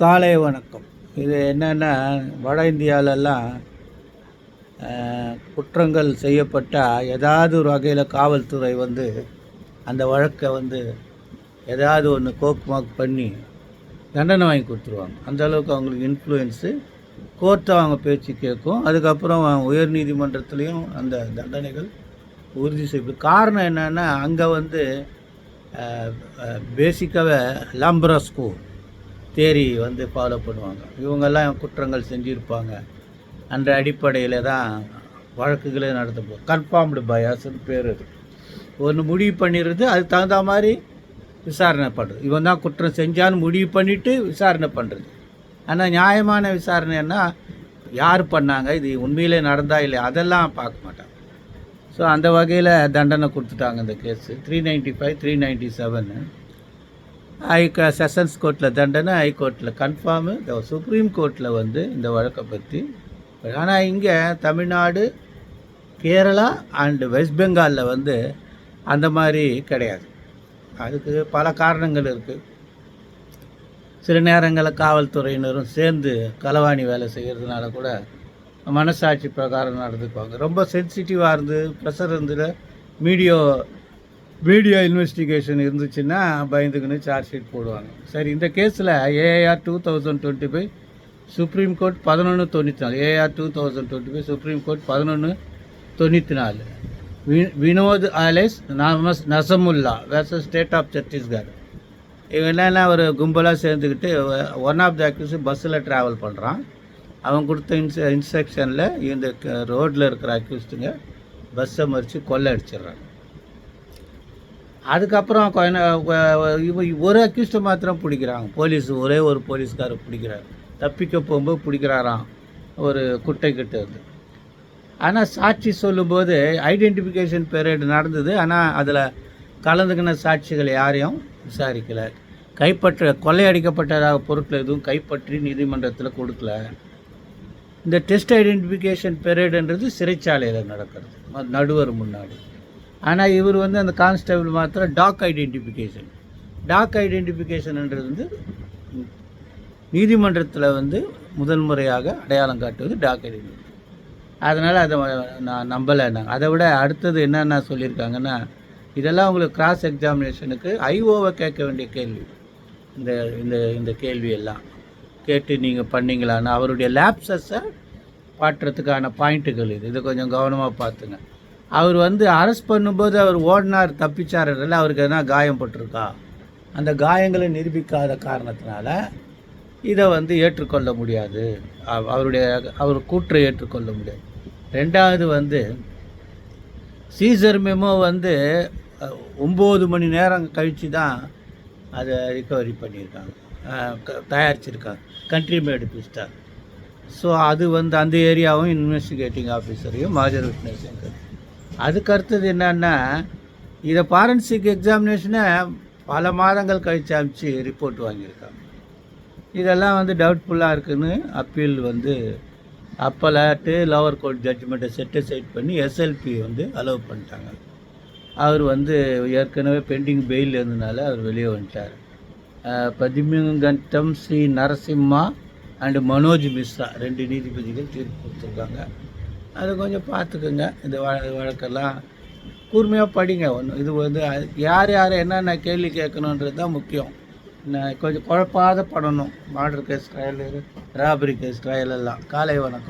காலை வணக்கம். இது என்னென்னா வட இந்தியாவிலலாம் குற்றங்கள் செய்யப்பட்டால் ஏதாவது ஒரு வகையில் காவல்துறை வந்து அந்த வழக்கை வந்து ஏதாவது ஒன்று கோக் மாக் பண்ணி தண்டனை வாங்கி கொடுத்துருவாங்க. அந்த அளவுக்கு அவங்களுக்கு இன்ஃப்ளூயன்ஸு கோர்ட்டை அவங்க பேச்சு கேட்கும். அதுக்கப்புறம் உயர் நீதிமன்றத்துலேயும் அந்த தண்டனைகள் உறுதி செய்யப்படும். காரணம் என்னென்னா அங்கே வந்து பேசிக்காகவே ஸ்கூல் தேரி வந்து ஃபாலோ பண்ணுவாங்க. இவங்கெல்லாம் குற்றங்கள் செஞ்சுருப்பாங்க. அந்த அடிப்படையில் தான் வழக்குகளே நடத்தப்போம் கன்ஃபார்ம்டு பயாஸ்னு பேர் அது. ஒன்று முடிவு பண்ணிடுறது அதுக்கு தகுந்த மாதிரி விசாரணை பண்ணுறது இவன் தான் குற்றம் செஞ்சான்னு முடிவு பண்ணிவிட்டு விசாரணை பண்ணுறது ஆனால் நியாயமான விசாரணைன்னா யார் பண்ணாங்க? இது உண்மையிலே நடந்தா இல்லையா? அதெல்லாம் பார்க்க மாட்டாங்க. ஸோ அந்த வகையில் தண்டனை கொடுத்துட்டாங்க இந்த case three ninety five three ninety seven high sessions கோர்ட்டில் தண்டனை ஹைகோர்ட்டில் கன்ஃபார்மு இந்த சுப்ரீம் கோர்ட்டில் வந்து இந்த வழக்கை பற்றி ஆனால் இங்கே தமிழ்நாடு கேரளா அண்டு வெஸ்ட் பெங்காலில் வந்து அந்த மாதிரி கிடையாது. அதுக்கு பல காரணங்கள் இருக்குது சில நேரங்களில் காவல்துறையினரும் சேர்ந்து களவாணி வேலை செய்கிறதுனால கூட மனசாட்சி பிரகாரம் நடந்துக்குவாங்க. ரொம்ப சென்சிட்டிவாக இருந்து ப்ரெஷர் இருந்தது மீடியோ வீடியோ இன்வெஸ்டிகேஷன் இருந்துச்சுன்னா பயந்துக்குன்னு சார்ஜ் ஷீட் போடுவாங்க. சரி இந்த கேஸில் AR two thousand twenty five supreme court பதினொன்று தொண்ணூற்றி நாலு. AR two thousand twenty five supreme court பதினொன்று தொண்ணூற்றி நாலு. வி வினோத் ஆலேஸ் நமஸ் நசமுல்லா வேர்சஸ் ஸ்டேட் ஆஃப் சத்தீஸ்கர் இவன் என்னென்னா ஒரு கும்பலாக சேர்ந்துக்கிட்டு ஒன் ஆஃப் த அக்யூஸ் பஸ்ஸில் ட்ராவல் பண்ணுறான் அவன் கொடுத்த இன்ஸ் இன்ஸ்ட்ரக்ஷனில் இந்த ரோட்டில் இருக்கிற அக்யூஸ்டுங்க பஸ்ஸை மறித்து கொள்ளை அடிச்சிடுறாங்க. அதுக்கப்புறம் ஒரு அக்யூஸ்ட்டை மாத்திரம் பிடிக்கிறாங்க. போலீஸ் ஒரே ஒரு போலீஸ்காரர் பிடிக்கிறார். தப்பிக்க போகும்போது பிடிக்கிறாராம். ஒரு குட்டை கிட்ட இருந்து. ஆனால் சாட்சி சொல்லும்போது ஐடென்டிஃபிகேஷன் பீரியட் நடந்தது. ஆனால் அதில் கலந்துக்கின சாட்சிகள் யாரையும் விசாரிக்கலை. கைப்பற்ற கொள்ளையடிக்கப்பட்டதாக பொருட்கள் எதுவும் கைப்பற்றி நீதிமன்றத்தில் கொடுக்கல. இந்த டெஸ்ட் ஐடென்டிஃபிகேஷன் பீரியடுன்றது சிறைச்சாலையில் நடக்கிறது. ம- நடுவர் முன்னாடி. ஆனால் இவர் வந்து அந்த கான்ஸ்டபிள் மாத்திரம் டாக் ஐடென்டிஃபிகேஷன். டாக் ஐடென்டிஃபிகேஷன்ன்றது வந்து நீதிமன்றத்தில் வந்து முதல் முறையாக அடையாளம் காட்டுவது டாக் ஐடென்டிஃபிகேஷன். அதனால் அதை நான் நம்பலை நான். அதை விட அடுத்தது என்னென்ன சொல்லியிருக்காங்கன்னா இதெல்லாம் உங்களுக்கு கிராஸ் எக்ஸாமினேஷனுக்கு ஐஓவை கேட்க வேண்டிய கேள்வி. இந்த இந்த இந்த கேள்வி எல்லாம் கேட்டு நீங்கள் பண்ணிங்களான்னு. அவருடைய லேப்சஸை பாட்டுறதுக்கான பாயிண்ட்டுகள் இது. இதை கொஞ்சம் கவனமாக பார்த்துங்க. அவர் வந்து அரெஸ்ட் பண்ணும்போது அவர் ஓடினார் தப்பிச்சார் அவருக்கு எதனா காயம் பட்டிருக்கா? அந்த காயங்களை நிரூபிக்காத காரணத்தினால இதை வந்து ஏற்றுக்கொள்ள முடியாது. அவருடைய அவர் கூற்றை ஏற்றுக்கொள்ள முடியாது. ரெண்டாவது வந்து சீசர் மெமோ வந்து ஒம்பது மணி நேரம் கழித்து தான் அதை ரிகவரி பண்ணியிருக்காங்க. தயாரிச்சிருக்காங்க. கண்ட்ரி மேடு பிஸ்டார் ஸோ அது வந்து அந்த ஏரியாவும் இன்வெஸ்டிகேட்டிங் ஆஃபீஸரையும் மாஜர் விட்னஸையும் அதுக்கு அடுத்தது என்னன்னா இதை ஃபாரன்சிக் எக்ஸாமினேஷனை பல மாதங்கள் கழித்து அனுப்பிச்சு ரிப்போர்ட் வாங்கியிருக்காங்க. இதெல்லாம் வந்து டவுட்ஃபுல்லாக இருக்குதுன்னு அப்பீல் வந்து அப்பலாட்டு லோவர் கோர்ட் ஜட்ஜ்மெண்ட்டை செட்டிசைட் பண்ணி எஸ்எல்பி வந்து அலோவ் பண்ணிட்டாங்க. அவர் வந்து ஏற்கனவே பெண்டிங் பெயில் இருந்ததுனால அவர் வெளியே வந்துட்டார். அஹ் ஸ்ரீ நரசிம்மா அண்டு மனோஜ் மிஸ்ரா ரெண்டு நீதிபதிகள் தீர்ப்பு கொடுத்துருக்காங்க. அது கொஞ்சம் பார்த்துக்குங்க. இந்த வழக்கெல்லாம். கூர்மையாக படிங்க. ஒன்று இது வந்து யார் யார் என்னென்ன கேள்வி கேட்கணுன்றது தான் முக்கியம். நான் கொஞ்சம் குழப்பாத பண்ணணும் murder case trial robbery case trial எல்லாம். காலை வணக்கம்.